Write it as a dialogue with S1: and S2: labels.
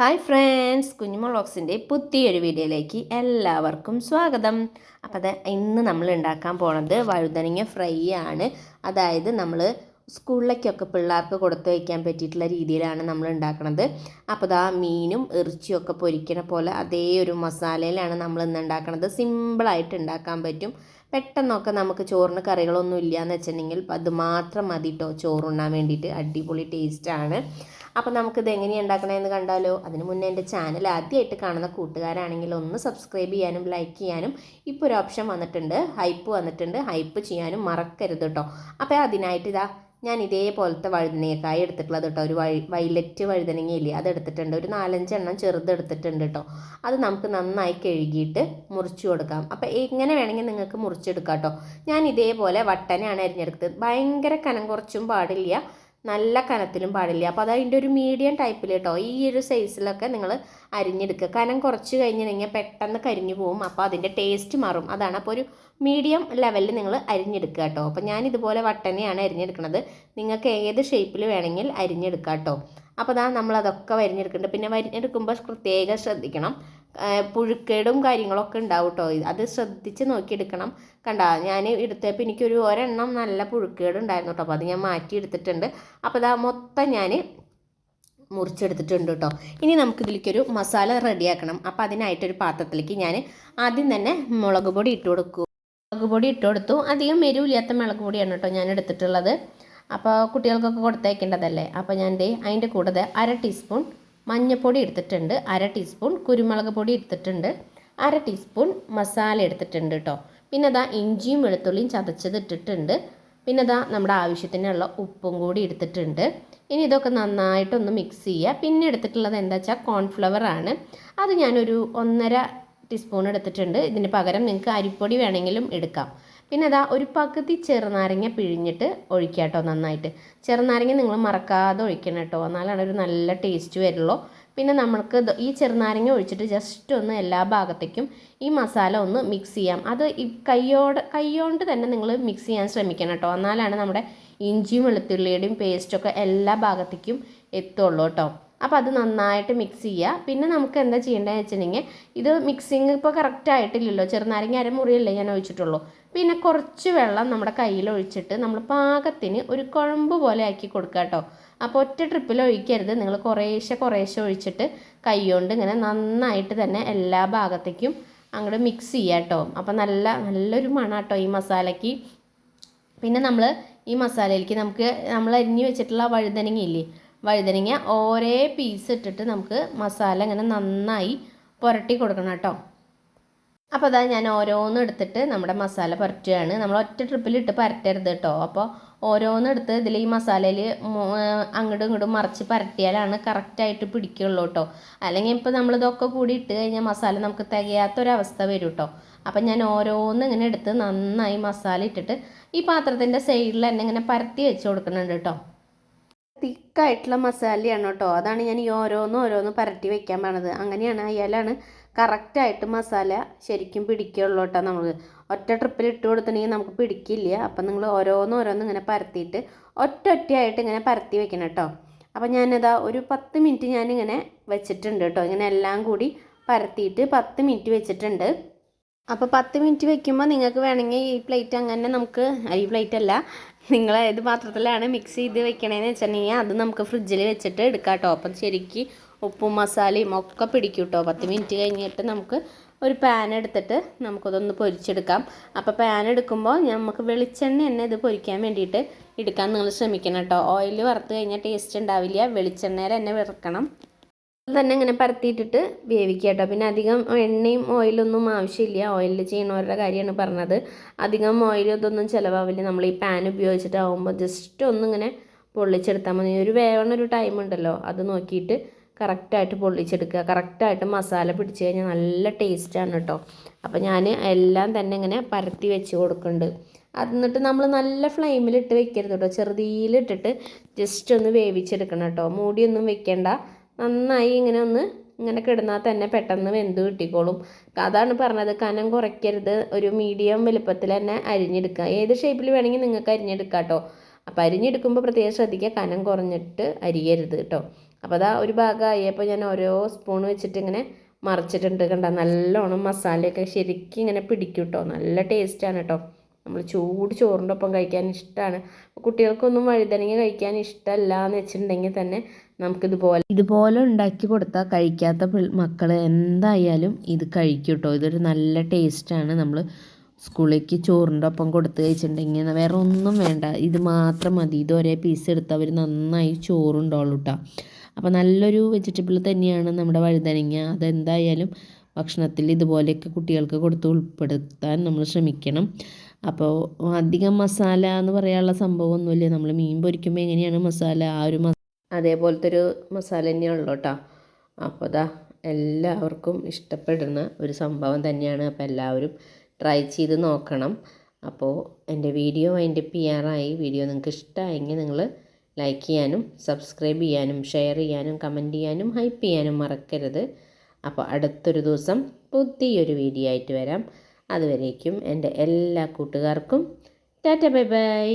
S1: Hi friends കുഞ്ഞുമുളോക്സിന്റെ പുതിയൊരു വീഡിയോയിലേക്ക് എല്ലാവർക്കും സ്വാഗതം. അപ്പോൾ അത് ഇന്ന് നമ്മൾ ഉണ്ടാക്കാൻ പോണത് വഴുതനങ്ങ ഫ്രൈ ആണ്. അതായത് നമ്മൾ സ്കൂളിലേക്കൊക്കെ പിള്ളേർക്ക് കൊടുത്തു വയ്ക്കാൻ പറ്റിയിട്ടുള്ള രീതിയിലാണ് നമ്മൾ ഉണ്ടാക്കുന്നത് അപ്പോൾ ആ മീനും ഇറച്ചിയും ഒക്കെ പൊരിക്കണ പോലെ അതേ ഒരു മസാലയിലാണ് നമ്മൾ ഇന്ന് ഉണ്ടാക്കുന്നത് സിമ്പിളായിട്ട് ഉണ്ടാക്കാൻ പറ്റും. പെട്ടെന്നൊക്കെ നമുക്ക് ചോറിന് കറികളൊന്നും ഇല്ല എന്ന് വെച്ചിട്ടുണ്ടെങ്കിൽ അത് മാത്രം മതി കേട്ടോ ചോറുണ്ണാൻ വേണ്ടിയിട്ട് അടിപൊളി ടേസ്റ്റാണ് അപ്പോൾ നമുക്കിത് എങ്ങനെയാണ് ഉണ്ടാക്കണമെന്ന് കണ്ടാലോ? അതിന് മുന്നേ എന്റെ ചാനൽ ആദ്യമായിട്ട് കാണുന്ന കൂട്ടുകാരാണെങ്കിൽ ഒന്ന് സബ്സ്ക്രൈബ് ചെയ്യാനും ലൈക്ക് ചെയ്യാനും ഇപ്പോൾ ഒരു ഓപ്ഷൻ വന്നിട്ടുണ്ട്. ഹൈപ്പ് വന്നിട്ടുണ്ട്. ഹൈപ്പ് ചെയ്യാനും മറക്കരുത് കേട്ടോ അപ്പോൾ അതിനായിട്ട് ഇതാ ഞാൻ ഇതേപോലത്തെ വഴുതനങ്ങക്കായ എടുത്തിട്ടുള്ളത് കേട്ടോ. ഒരു വൈ വൈലറ്റ് വഴുതനങ്ങയില്ലേ അത് എടുത്തിട്ടുണ്ട് ഒരു നാലഞ്ചെണ്ണം ചെറുത് എടുത്തിട്ടുണ്ട് കേട്ടോ. അത് നമുക്ക് നന്നായി കഴുകിയിട്ട് മുറിച്ചു കൊടുക്കാം. അപ്പോൾ എങ്ങനെ വേണമെങ്കിൽ നിങ്ങൾക്ക് മുറിച്ചെടുക്കാം കേട്ടോ. ഞാൻ ഇതേപോലെ വട്ടനെയാണ് അരിഞ്ഞെടുത്തത്. ഭയങ്കര കനം കുറച്ചും പാടില്ല. നല്ല കനത്തിലും പാടില്ല. അപ്പോൾ അത് അതിന്റെ ഒരു മീഡിയം ടൈപ്പിൽ കേട്ടോ ഈ ഒരു സൈസിലൊക്കെ നിങ്ങൾ അരിഞ്ഞെടുക്കുക കനം കുറച്ച് കഴിഞ്ഞിട്ടുണ്ടെങ്കിൽ പെട്ടെന്ന് കരിഞ്ഞു പോകും അപ്പോൾ അതിന്റെ ടേസ്റ്റ് മാറും. അതാണ് അപ്പോൾ ഒരു മീഡിയം ലെവലിൽ നിങ്ങൾ അരിഞ്ഞെടുക്കുക കേട്ടോ അപ്പോൾ ഞാൻ ഇതുപോലെ വട്ടനെയാണ് അരിഞ്ഞെടുക്കുന്നത് നിങ്ങൾക്ക് ഏത് ഷേപ്പിൽ വേണമെങ്കിൽ അരിഞ്ഞെടുക്കാം കേട്ടോ അപ്പോൾ അതാ നമ്മളതൊക്കെ വരിഞ്ഞെടുക്കുന്നുണ്ട് പിന്നെ വരിഞ്ഞെടുക്കുമ്പോൾ പ്രത്യേകം ശ്രദ്ധിക്കണം. പുഴുക്കേടും കാര്യങ്ങളൊക്കെ ഉണ്ടാവും കേട്ടോ അത് ശ്രദ്ധിച്ച് നോക്കിയെടുക്കണം. കണ്ട ഞാൻ എടുത്തപ്പോൾ എനിക്കൊരു ഒരെണ്ണം നല്ല പുഴുക്കേട് ഉണ്ടായിരുന്നു കേട്ടോ. അപ്പോൾ അത് ഞാൻ മാറ്റി എടുത്തിട്ടുണ്ട് അപ്പോൾ ഇതാ മൊത്തം ഞാൻ മുറിച്ചെടുത്തിട്ടുണ്ട് കേട്ടോ. ഇനി നമുക്കിതിലേക്കൊരു മസാല റെഡിയാക്കണം. അപ്പോൾ അതിനായിട്ടൊരു പാത്രത്തിലേക്ക് ഞാൻ ആദ്യം തന്നെ മുളക് പൊടി ഇട്ട് കൊടുക്കും. മുളക് പൊടി ഇട്ട് കൊടുത്തു. അധികം എരിവില്ലാത്ത മുളക് പൊടിയാണ് കേട്ടോ ഞാൻ എടുത്തിട്ടുള്ളത്. അപ്പോൾ കുട്ടികൾക്കൊക്കെ കൊടുത്തേക്കേണ്ടതല്ലേ? അപ്പോൾ ഞാൻ അതിന്റെ കൂടെ അര ടീസ്പൂൺ മഞ്ഞൾപ്പൊടി എടുത്തിട്ടുണ്ട് അര ടീസ്പൂൺ കുരുമുളക് പൊടി എടുത്തിട്ടുണ്ട് അര ടീസ്പൂൺ മസാല എടുത്തിട്ടുണ്ട് കേട്ടോ പിന്നെ അതാ ഇഞ്ചിയും വെളുത്തുള്ളിയും ചതച്ചത് ഇട്ടിട്ടുണ്ട്. പിന്നെ അതാ നമ്മുടെ ആവശ്യത്തിനുള്ള ഉപ്പും കൂടി എടുത്തിട്ടുണ്ട്. ഇനി ഇതൊക്കെ നന്നായിട്ടൊന്ന് മിക്സ് ചെയ്യുക. പിന്നെ എടുത്തിട്ടുള്ളത് എന്താ വെച്ചാൽ കോൺഫ്ലവർ ആണ്. അത് ഞാനൊരു ഒന്നര ടീസ്പൂൺ എടുത്തിട്ടുണ്ട്. ഇതിന് പകരം നിങ്ങൾക്ക് അരിപ്പൊടി വേണമെങ്കിലും എടുക്കാം. പിന്നെ അതാ ഒരു പകുതി ചെറുനാരങ്ങ പിഴിഞ്ഞിട്ട് ഒഴിക്കുക കേട്ടോ നന്നായിട്ട്. ചെറുനാരങ്ങ നിങ്ങൾ മറക്കാതെ ഒഴിക്കണം കേട്ടോ. എന്നാലാണ് ഒരു നല്ല ടേസ്റ്റ് വരുള്ളൂ. പിന്നെ നമ്മൾക്ക് ഈ ചെറുനാരങ്ങ ഒഴിച്ചിട്ട് ജസ്റ്റ് ഒന്ന് എല്ലാ ഭാഗത്തേക്കും ഈ മസാല ഒന്ന് മിക്സ് ചെയ്യാം. അത് ഈ കയ്യോട് കൈയോണ്ട് തന്നെ നിങ്ങൾ മിക്സ് ചെയ്യാൻ ശ്രമിക്കണം കേട്ടോ. എന്നാലാണ് നമ്മുടെ ഇഞ്ചിയും വെളുത്തുള്ളിയുടെയും പേസ്റ്റൊക്കെ എല്ലാ ഭാഗത്തേക്കും എത്തുള്ളൂ കേട്ടോ. അപ്പോൾ അത് നന്നായിട്ട് മിക്സ് ചെയ്യുക. പിന്നെ നമുക്ക് എന്താ ചെയ്യേണ്ടതെന്ന് വെച്ചിട്ടുണ്ടെങ്കിൽ ഇത് മിക്സിങ് ഇപ്പോൾ കറക്റ്റ് ആയിട്ടില്ലല്ലോ. ചെറുനാരങ്ങ അരമുറിയല്ലേ ഞാൻ ഒഴിച്ചിട്ടുള്ളൂ. പിന്നെ കുറച്ച് വെള്ളം നമ്മുടെ കയ്യിൽ ഒഴിച്ചിട്ട് നമ്മൾ പാകത്തിന് ഒരു കുഴമ്പ് പോലെ ആക്കി കൊടുക്കുക കേട്ടോ. അപ്പോൾ ഒറ്റ ട്രിപ്പിൽ ഒഴിക്കരുത്. നിങ്ങൾ കുറേശ്ശെ കുറേശ്ശെ ഒഴിച്ചിട്ട് കൈകൊണ്ട് ഇങ്ങനെ നന്നായിട്ട് തന്നെ എല്ലാ ഭാഗത്തേക്കും അങ്ങോട്ട് മിക്സ് ചെയ്യുക കേട്ടോ. അപ്പോൾ നല്ല നല്ലൊരു മണം കേട്ടോ ഈ മസാലയ്ക്ക്. പിന്നെ നമ്മൾ ഈ മസാലയിലേക്ക് നമുക്ക് നമ്മൾ അരിഞ്ഞ് വെച്ചിട്ടുള്ള വഴുതനങ്ങ ഇല്ലേ വഴുതനങ്ങ ഓരോ പീസ് ഇട്ടിട്ട് നമുക്ക് മസാല ഇങ്ങനെ നന്നായി പുരട്ടി കൊടുക്കണം കേട്ടോ. അപ്പോൾ അതാ ഞാൻ ഓരോന്ന് എടുത്തിട്ട് നമ്മുടെ മസാല പുരട്ടുകയാണ്. നമ്മൾ ഒറ്റ ട്രിപ്പിൽ ഇട്ട് പരട്ടരുത് കേട്ടോ. അപ്പോൾ ഓരോന്ന് എടുത്ത് ഇതിൽ ഈ മസാലയിൽ അങ്ങോട്ടും ഇങ്ങോട്ടും മറിച്ച് പരട്ടിയാലാണ് കറക്റ്റായിട്ട് പിടിക്കുള്ളൂ കേട്ടോ. അല്ലെങ്കിൽ ഇപ്പോൾ നമ്മളിതൊക്കെ കൂടി ഇട്ട് കഴിഞ്ഞാൽ മസാല നമുക്ക് തികയാത്തൊരവസ്ഥ വരും കേട്ടോ. അപ്പം ഞാൻ ഓരോന്ന് ഇങ്ങനെ എടുത്ത് നന്നായി മസാല ഇട്ടിട്ട് ഈ പാത്രത്തിന്റെ സൈഡിൽ തന്നെ ഇങ്ങനെ പരത്തി വെച്ച് കൊടുക്കുന്നുണ്ട് കേട്ടോ. തിക്കായിട്ടുള്ള മസാലയാണ് കേട്ടോ. അതാണ് ഞാൻ ഈ ഓരോന്ന് ഓരോന്നും പരട്ടി വെക്കാൻ പറഞ്ഞത്. അങ്ങനെയാണ് അയാലാണ് കറക്റ്റായിട്ട് മസാല ശരിക്കും പിടിക്കുള്ളൂ കേട്ടോ നമുക്ക് ഒറ്റ ട്രിപ്പിൽ ഇട്ട് കൊടുത്തിട്ടുണ്ടെങ്കിൽ നമുക്ക് പിടിക്കില്ല. അപ്പം നിങ്ങൾ ഓരോന്ന് ഓരോന്ന് ഇങ്ങനെ പരത്തിയിട്ട് ഒറ്റ ഒറ്റയായിട്ട് ഇങ്ങനെ പരത്തി വെക്കണം കേട്ടോ. അപ്പം ഞാനിതാ ഒരു പത്ത് മിനിറ്റ് ഞാനിങ്ങനെ വെച്ചിട്ടുണ്ട് കേട്ടോ. ഇങ്ങനെ എല്ലാം കൂടി പരത്തിയിട്ട് പത്ത് മിനിറ്റ് വെച്ചിട്ടുണ്ട്. അപ്പോൾ പത്ത് മിനിറ്റ് വെക്കുമ്പോൾ നിങ്ങൾക്ക് വേണമെങ്കിൽ ഈ പ്ലേറ്റ് അങ്ങനെ നമുക്ക് ഈ പ്ലേറ്റ് അല്ല നിങ്ങൾ ഏത് പാത്രത്തിലാണ് മിക്സ് ചെയ്ത് വെക്കണേന്ന് വെച്ചിട്ടുണ്ടെങ്കിൽ അത് നമുക്ക് ഫ്രിഡ്ജിൽ വെച്ചിട്ട് എടുക്കാം കേട്ടോ അപ്പം ശരിക്ക് ഉപ്പും മസാലയും ഒക്കെ പിടിക്കും കേട്ടോ പത്ത് മിനിറ്റ് കഴിഞ്ഞിട്ട് നമുക്ക് ഒരു പാൻ എടുത്തിട്ട് നമുക്കതൊന്ന് പൊരിച്ചെടുക്കാം. അപ്പോൾ പാൻ എടുക്കുമ്പോൾ നമുക്ക് വെളിച്ചെണ്ണ തന്നെ ഇത് പൊരിക്കാൻ വേണ്ടിയിട്ട് എടുക്കാൻ നിങ്ങൾ ശ്രമിക്കണം കേട്ടോ ഓയിൽ വറുത്ത് കഴിഞ്ഞാൽ ടേസ്റ്റ് ഉണ്ടാവില്ല. വെളിച്ചെണ്ണയിൽ തന്നെ വറുക്കണം. തന്നെ ഇങ്ങനെ പരത്തിയിട്ടിട്ട് വേവിക്കുക കേട്ടോ പിന്നെ അധികം എണ്ണയും ഓയിലൊന്നും ആവശ്യമില്ല. ഓയിലിൽ ചെയ്യണവരുടെ കാര്യമാണ് പറഞ്ഞത്. അധികം ഓയിൽ ഇതൊന്നും ചിലവാവില്ല. നമ്മൾ ഈ പാൻ ഉപയോഗിച്ചിട്ടാവുമ്പോൾ ജസ്റ്റ് ഒന്നിങ്ങനെ പൊള്ളിച്ചെടുത്താൽ മതി. ഒരു വേവണ ഒരു ടൈം ഉണ്ടല്ലോ അത് നോക്കിയിട്ട് കറക്റ്റായിട്ട് പൊള്ളിച്ചെടുക്കുക. കറക്റ്റായിട്ട് മസാല പിടിച്ച് കഴിഞ്ഞാൽ നല്ല ടേസ്റ്റാണ് കേട്ടോ അപ്പോൾ ഞാൻ എല്ലാം തന്നെ ഇങ്ങനെ പരത്തി വെച്ച് കൊടുക്കുന്നുണ്ട് എന്നിട്ട് നമ്മൾ നല്ല ഫ്ലെയിമിലിട്ട് വെക്കരുത് കേട്ടോ ചെറുതീലിട്ടിട്ട് ജസ്റ്റ് ഒന്ന് വേവിച്ചെടുക്കണം കേട്ടോ മൂടിയൊന്നും വെക്കേണ്ട. നന്നായി ഇങ്ങനെ ഒന്ന് ഇങ്ങനെ കിടന്നാൽ തന്നെ പെട്ടെന്ന് വെന്ത് കിട്ടിക്കോളും. അതാണ് പറഞ്ഞത്. കനം കുറയ്ക്കരുത്. ഒരു മീഡിയം വലുപ്പത്തിൽ തന്നെ അരിഞ്ഞെടുക്കുക. ഏത് ഷേപ്പിൽ വേണമെങ്കിൽ നിങ്ങൾക്ക് അരിഞ്ഞെടുക്കാം കേട്ടോ അപ്പോൾ അരിഞ്ഞെടുക്കുമ്പോൾ പ്രത്യേകം ശ്രദ്ധിക്കുക. കനം കുറഞ്ഞിട്ട് അരിയരുത് കേട്ടോ അപ്പോൾ അതാ ഒരു ഭാഗമായി. അപ്പോൾ ഞാൻ ഓരോ സ്പൂൺ വെച്ചിട്ട് ഇങ്ങനെ മറിച്ചിട്ടുണ്ട് കണ്ട. നല്ലോണം മസാലയൊക്കെ ശരിക്കും ഇങ്ങനെ പിടിക്കും കേട്ടോ നല്ല ടേസ്റ്റാണ് കേട്ടോ നമ്മൾ ചൂട് ചോറിന്റെ ഒപ്പം കഴിക്കാൻ ഇഷ്ടമാണ് കുട്ടികൾക്കൊന്നും വഴുതനങ്ങ കഴിക്കാൻ ഇഷ്ടമല്ല എന്ന് വെച്ചിട്ടുണ്ടെങ്കിൽ തന്നെ നമുക്കിതുപോലെ ഇതുപോലെ ഉണ്ടാക്കി കൊടുത്താൽ കഴിക്കാത്ത മക്കൾ എന്തായാലും ഇത് കഴിക്കും കേട്ടോ ഇതൊരു നല്ല ടേസ്റ്റാണ് നമ്മൾ സ്കൂളിലേക്ക് ചോറിന്റെ ഒപ്പം കൊടുത്ത് കഴിച്ചിട്ടുണ്ടെങ്കിൽ വേറെ ഒന്നും വേണ്ട. ഇത് മാത്രം മതി. ഇത് ഒരേ പീസ് എടുത്ത് അവർ നന്നായി ചോറുണ്ടോളൂ കേട്ടോ അപ്പോൾ നല്ലൊരു വെജിറ്റബിൾ തന്നെയാണ് നമ്മുടെ വഴുതനങ്ങ. അതെന്തായാലും ഭക്ഷണത്തിൽ ഇതുപോലെയൊക്കെ കുട്ടികൾക്ക് കൊടുത്ത് ഉൾപ്പെടുത്താൻ നമ്മൾ ശ്രമിക്കണം. അപ്പോൾ അധികം മസാല എന്ന് പറയാനുള്ള സംഭവമൊന്നുമില്ല. നമ്മൾ മീൻ പൊരിക്കുമ്പോൾ എങ്ങനെയാണ് മസാല? ആ ഒരു മസാല അതേപോലത്തെ ഒരു മസാല തന്നെയാണല്ലോ കേട്ടോ അപ്പോൾ അതാ എല്ലാവർക്കും ഇഷ്ടപ്പെടുന്ന ഒരു സംഭവം തന്നെയാണ്. അപ്പോൾ എല്ലാവരും ട്രൈ ചെയ്ത് നോക്കണം. അപ്പോൾ എന്റെ വീഡിയോ അതിന്റെ പി ആറായി വീഡിയോ നിങ്ങൾക്ക് ഇഷ്ടമായെങ്കിൽ നിങ്ങൾ ലൈക്ക് ചെയ്യാനും സബ്സ്ക്രൈബ് ചെയ്യാനും ഷെയർ ചെയ്യാനും കമന്റ് ചെയ്യാനും ഹൈപ്പ് ചെയ്യാനും മറക്കരുത്. അപ്പോൾ അടുത്തൊരു ദിവസം പുതിയൊരു വീഡിയോ ആയിട്ട് വരാം. അതുവരേക്കും എന്റെ എല്ലാ കൂട്ടുകാർക്കും ടാറ്റ ബൈ ബൈ.